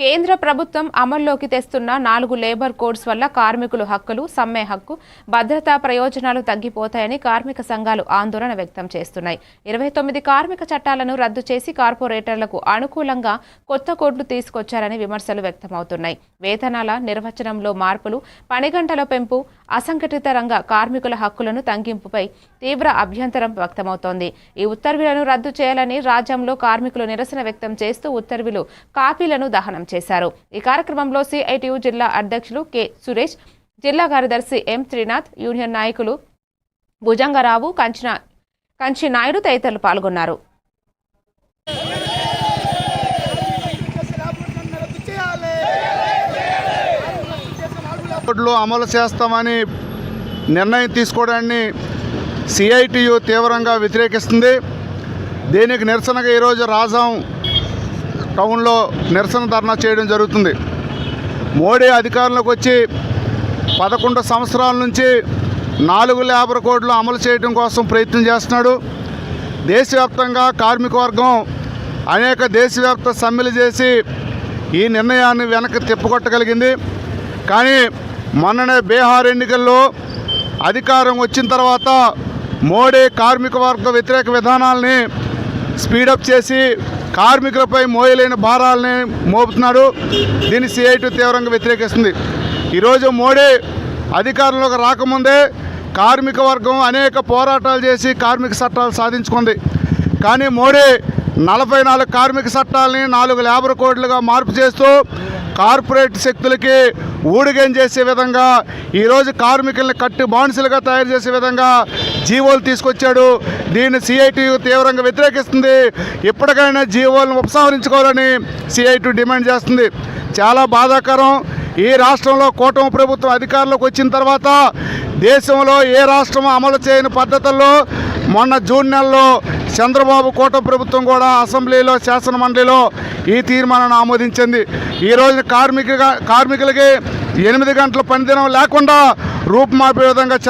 కేంద్ర ప్రభుత్వం అమల్లోకి తెస్తున్న నాలుగు లేబర్ కోడ్స్ వల్ల కార్మికుల హక్కులు సమ్మె హక్కు భద్రతా ప్రయోజనాలు తగ్గిపోతాయని కార్మిక సంఘాలు ఆందోళన వ్యక్తం చేస్తున్నాయి. ఇరవై తొమ్మిది కార్మిక చట్టాలను రద్దు చేసి కార్పొరేటర్లకు అనుకూలంగా కొత్త కోడ్లు తీసుకొచ్చారని విమర్శలు వ్యక్తమవుతున్నాయి. వేతనాల నిర్వచనంలో మార్పులు పని గంటల పెంపు అసంఘటిత రంగ కార్మికుల హక్కులను తగ్గింపుపై తీవ్ర అభ్యంతరం వ్యక్తమవుతోంది. ఈ ఉత్తర్వులను రద్దు చేయాలని రాజ్యంలో కార్మికులు నిరసన వ్యక్తం చేస్తూ ఉత్తర్వులు కాపీలను దహనం చేశారు. ఈ కార్యక్రమంలో సిఐటియు జిల్లా అధ్యక్షులు కె. సురేష్ జిల్లా కార్యదర్శి ఎం. త్రినాథ్ యూనియన్ నాయకులు భుజంగరావు కంచిన కంచి నాయుడు తదితరులు పాల్గొన్నారు. అమలు చేస్తామని నిర్ణయం తీసుకోవడాన్ని సిఐటియు తీవ్రంగా వ్యతిరేకిస్తుంది. దీనికి నిరసనగా ఈరోజు రాజాం టౌన్లో నిరసన ధర్నా చేయడం జరుగుతుంది. మోడీ అధికారంలోకి వచ్చి పదకొండు సంవత్సరాల నుంచి నాలుగు లేబర్ కోడ్లు అమలు చేయడం కోసం ప్రయత్నం చేస్తున్నాడు. దేశవ్యాప్తంగా కార్మిక వర్గం అనేక దేశవ్యాప్త సమ్మెలు చేసి ఈ నిర్ణయాన్ని వెనక్కి తిప్పుకొట్టగలిగింది కానీ మొన్ననే బీహార్ ఎన్నికల్లో అధికారం వచ్చిన తర్వాత మోడీ కార్మిక వర్గ వ్యతిరేక విధానాల్ని స్పీడప్ చేసి కార్మికులపై మోయలేని భారాలని మోపుతున్నాడు. దీన్ని సిఐటి తీవ్రంగా వ్యతిరేకిస్తుంది. ఈరోజు మోడీ అధికారంలోకి రాకముందే కార్మిక వర్గం అనేక పోరాటాలు చేసి కార్మిక చట్టాలు సాధించుకుంది. కానీ మోడీ నలభై నాలుగు కార్మిక చట్టాలని నాలుగు లేబర్ కోడ్లుగా మార్పు చేస్తూ కార్పొరేట్ శక్తులకి ఊడిగం చేసే విధంగా ఈరోజు కార్మికుల్ని కట్టి బానిసలుగా తయారు చేసే విధంగా జీవోలు తీసుకొచ్చాడు. దీన్ని సిఐటి తీవ్రంగా వ్యతిరేకిస్తుంది. ఇప్పటికైనా జీవోలను ఉపసంహరించుకోవాలని సిఐటి డిమాండ్ చేస్తుంది. చాలా బాధాకరం. ఈ రాష్ట్రంలో కూటమి ప్రభుత్వం అధికారంలోకి వచ్చిన తర్వాత దేశంలో ఏ రాష్ట్రం అమలు చేయని పద్ధతుల్లో మొన్న జూన్ నెలలో చంద్రబాబు కూటమి ప్రభుత్వం కూడా అసెంబ్లీలో శాసన మండలిలో ఈ తీర్మానాన్ని ఆమోదించింది. ఈ రోజు కార్మిక కార్మికులకి ఎనిమిది గంటల పనిదినం లేకుండా రూపుమాపే విధంగా